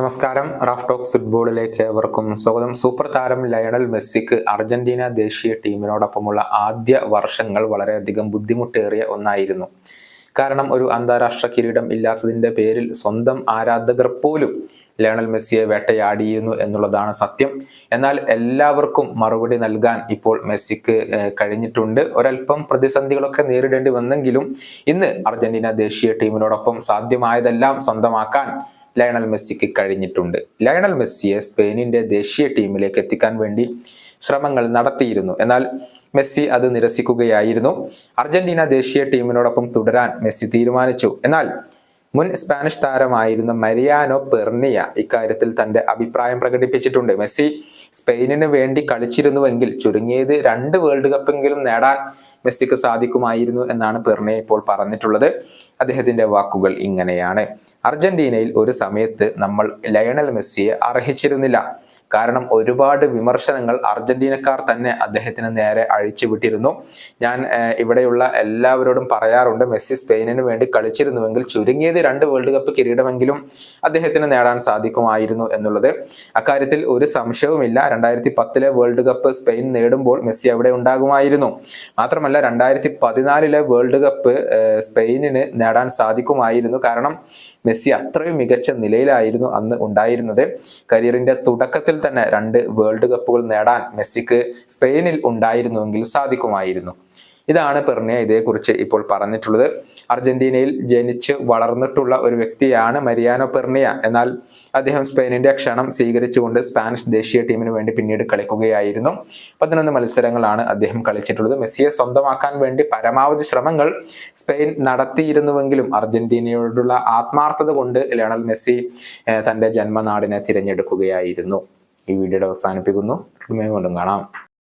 നമസ്കാരം. Raf talks ഫുട്ബോളിലേക്ക് ഏവർക്കും സ്വാഗതം. സൂപ്പർ താരം ലയണൽ മെസ്സിക്ക് അർജന്റീന ദേശീയ ടീമിനോടൊപ്പമുള്ള ആദ്യ വർഷങ്ങൾ വളരെയധികം ബുദ്ധിമുട്ടേറിയ ഒന്നായിരുന്നു. കാരണം ഒരു അന്താരാഷ്ട്ര കിരീടം ഇല്ലാത്തതിന്റെ പേരിൽ സ്വന്തം ആരാധകർ പോലും ലയണൽ മെസ്സിയെ വേട്ടയാടിയിരുന്നു എന്നുള്ളതാണ് സത്യം. എന്നാൽ എല്ലാവർക്കും മറുപടി നൽകാൻ ഇപ്പോൾ മെസ്സിക്ക് കഴിഞ്ഞിട്ടുണ്ട്. ഒരല്പം പ്രതിസന്ധികളൊക്കെ നേരിടേണ്ടി വന്നെങ്കിലും ഇന്ന് അർജന്റീന ദേശീയ ടീമിനോടൊപ്പം സാധ്യമായതെല്ലാം സ്വന്തമാക്കാൻ ലയണൽ മെസ്സിക്ക് കഴിഞ്ഞിട്ടുണ്ട്. ലയണൽ മെസ്സിയെ സ്പെയിനിന്റെ ദേശീയ ടീമിലേക്ക് എത്തിക്കാൻ വേണ്ടി ശ്രമങ്ങൾ നടത്തിയിരുന്നു. എന്നാൽ മെസ്സി അത് നിരസിക്കുകയായിരുന്നു. അർജന്റീന ദേശീയ ടീമിനോടൊപ്പം തുടരാൻ മെസ്സി തീരുമാനിച്ചു. എന്നാൽ മുൻ സ്പാനിഷ് താരമായിരുന്ന മരിയാനോ പെർണിയ ഇക്കാര്യത്തിൽ തന്റെ അഭിപ്രായം പ്രകടിപ്പിച്ചിട്ടുണ്ട്. മെസ്സി സ്പെയിനിന് വേണ്ടി കളിച്ചിരുന്നുവെങ്കിൽ ചുരുങ്ങിയത് രണ്ട് വേൾഡ് കപ്പെങ്കിലും നേടാൻ മെസ്സിക്ക് സാധിക്കുമായിരുന്നു എന്നാണ് പെർണിയ ഇപ്പോൾ പറഞ്ഞിട്ടുള്ളത്. അദ്ദേഹത്തിന്റെ വാക്കുകൾ ഇങ്ങനെയാണ്. അർജന്റീനയിൽ ഒരു സമയത്ത് നമ്മൾ ലയണൽ മെസ്സിയെ അർഹിച്ചിരുന്നില്ല. കാരണം ഒരുപാട് വിമർശനങ്ങൾ അർജന്റീനക്കാർ തന്നെ അദ്ദേഹത്തിന് നേരെ അഴിച്ചുവിട്ടിരുന്നു ഞാൻ ഇവിടെയുള്ള എല്ലാവരോടും പറയാറുണ്ട് മെസ്സി സ്പെയിനിന് വേണ്ടി കളിച്ചിരുന്നുവെങ്കിൽ ചുരുങ്ങിയത് രണ്ട് വേൾഡ് കപ്പ് കിരീടമെങ്കിലും അദ്ദേഹത്തിന് നേടാൻ സാധിക്കുമായിരുന്നു എന്നുള്ളത്. അക്കാര്യത്തിൽ ഒരു സംശയവുമില്ല. രണ്ടായിരത്തി പത്തിലെ വേൾഡ് കപ്പ് സ്പെയിൻ നേടുമ്പോൾ മെസ്സി അവിടെ ഉണ്ടാകുമായിരുന്നു. മാത്രമല്ല രണ്ടായിരത്തി പതിനാലിലെ വേൾഡ് കപ്പ് സ്പെയിനിന് നേടാൻ സാധിക്കുമായിരുന്നു. കാരണം മെസ്സി അത്രയും മികച്ച നിലയിലായിരുന്നു അന്ന് ഉണ്ടായിരുന്നത്. കരിയറിന്റെ തുടക്കത്തിൽ തന്നെ രണ്ട് വേൾഡ് കപ്പുകൾ നേടാൻ മെസ്സിക്ക് സ്പെയിനിൽ ഉണ്ടായിരുന്നുവെങ്കിൽ സാധിക്കുമായിരുന്നു. ഇതാണ് പെർണിയ ഇതേക്കുറിച്ച് ഇപ്പോൾ പറഞ്ഞിട്ടുള്ളത്. അർജന്റീനയിൽ ജനിച്ച് വളർന്നിട്ടുള്ള ഒരു വ്യക്തിയാണ് മരിയാനോ പെർണിയ എന്നാൽ അദ്ദേഹം സ്പെയിനിന്റെ ക്ഷണം സ്വീകരിച്ചുകൊണ്ട് സ്പാനിഷ് ദേശീയ ടീമിന് വേണ്ടി പിന്നീട് കളിക്കുകയായിരുന്നു. പതിനൊന്ന് മത്സരങ്ങളാണ് അദ്ദേഹം കളിച്ചിട്ടുള്ളത്. മെസ്സിയെ സ്വന്തമാക്കാൻ വേണ്ടി പരമാവധി ശ്രമങ്ങൾ സ്പെയിൻ നടത്തിയിരുന്നുവെങ്കിലും അർജന്റീനയോടുള്ള ആത്മാർത്ഥത കൊണ്ട് ലയണൽ മെസ്സി തന്റെ ജന്മനാടിനെ തിരഞ്ഞെടുക്കുകയായിരുന്നു. ഈ വീഡിയോയുടെ അവസാനിപ്പിക്കുന്നു. കൊണ്ടും കാണാം.